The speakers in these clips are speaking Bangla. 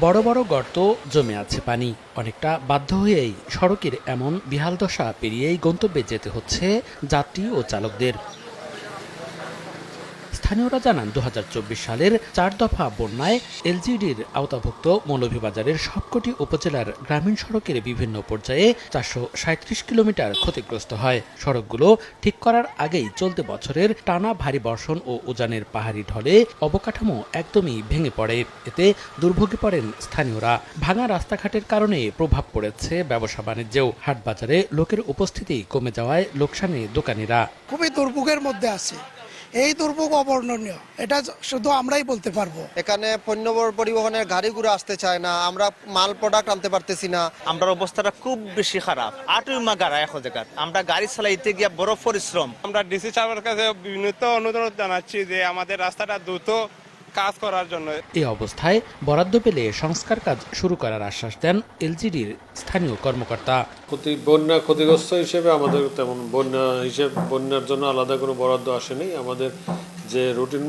বড় বড় গর্ত জমে আছে পানি। অনেকটা বাধ্য হয়েই সড়কের এমন বিহাল দশা পেরিয়েই গন্তব্যে যেতে হচ্ছে যাত্রী ও চালকদের। স্থানীয়রা জানান দু হাজার চব্বিশ সালের চার দফা বন্যায় এলজিডির আওতাভুক্ত মৌলভীবাজারের সবকটি উপজেলার গ্রামীণ সড়কের বিভিন্ন পর্যায়ে চারশো কিলোমিটার ক্ষতিগ্রস্ত হয়। সড়কগুলো ঠিক করার আগেই চলতি বছরের টানা ভারী বর্ষণ ও উজানের পাহাড়ি ঢলে অবকাঠামো একদমই ভেঙে পড়ে। এতে দুর্ভোগে পড়েন স্থানীয়রা। ভাঙা রাস্তাঘাটের কারণে প্রভাব পড়েছে ব্যবসা বাণিজ্যেও। হাটবাজারে লোকের উপস্থিতি কমে যাওয়ায় লোকসানে দোকানিরা। খুবই দুর্ভোগের মধ্যে আছে। এই দুর্ভোগ অবর্ণনীয়। এটা শুধু আমরাই বলতে পারব। এখানে পণ্য পরিবহনের গাড়িগুলো আসতে চায় না আমরা মাল প্রোডাক্ট আনতে পারতেছি না। আমরা অবস্থাটা খুব বেশি খারাপ। আটই মা গাড়া এখন জায়গা আমরা গাড়ি চালাইতে গিয়ে বড় পরিশ্রম। আমরা ডিসি সাহেবের কাছে বিনীত অনুরোধ জানাচ্ছি যে আমাদের রাস্তাটা দ্রুত কাজ করার জন্য। এই অবস্থায় বরাদ্দ পেলে সংস্কার কাজ শুরু করার আশ্বাস দেন এলজিডির স্থানীয় কর্মকর্তা। ক্ষতি বন্যা ক্ষতিগ্রস্ত হিসেবে আমাদের তেমন বন্যা হিসেবে বন্যার জন্য আলাদা কোনো বরাদ্দ আসেনি। আমাদের যে রুটিন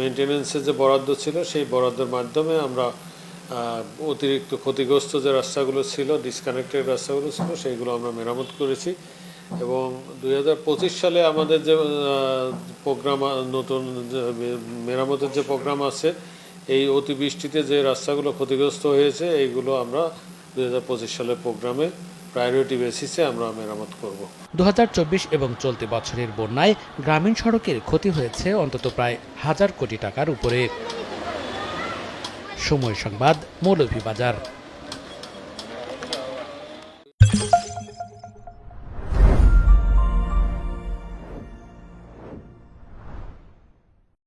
মেনটেনেন্সের যে বরাদ্দ ছিল সেই বরাদ্দের মাধ্যমে আমরা অতিরিক্ত ক্ষতিগ্রস্ত যে রাস্তাগুলো ছিল ডিসকানেক্টেড রাস্তাগুলো ছিল সেইগুলো আমরা মেরামত করেছি। এবং দুই হাজার পঁচিশ সালে আমাদের যে প্রোগ্রাম নতুন মেরামতের যে প্রোগ্রাম আছে, এই অতিবৃষ্টিতে যে রাস্তাগুলো ক্ষতিগ্রস্ত হয়েছে, এইগুলো আমরা দুই সালের প্রোগ্রামে প্রায়োরিটি বেসিসে আমরা মেরামত করব। দু হাজার চব্বিশ এবং চলতি বছরের বন্যায় গ্রামীণ সড়কের ক্ষতি হয়েছে অন্তত প্রায় হাজার কোটি টাকার উপরে। সময় সংবাদ, মৌলভীবাজার।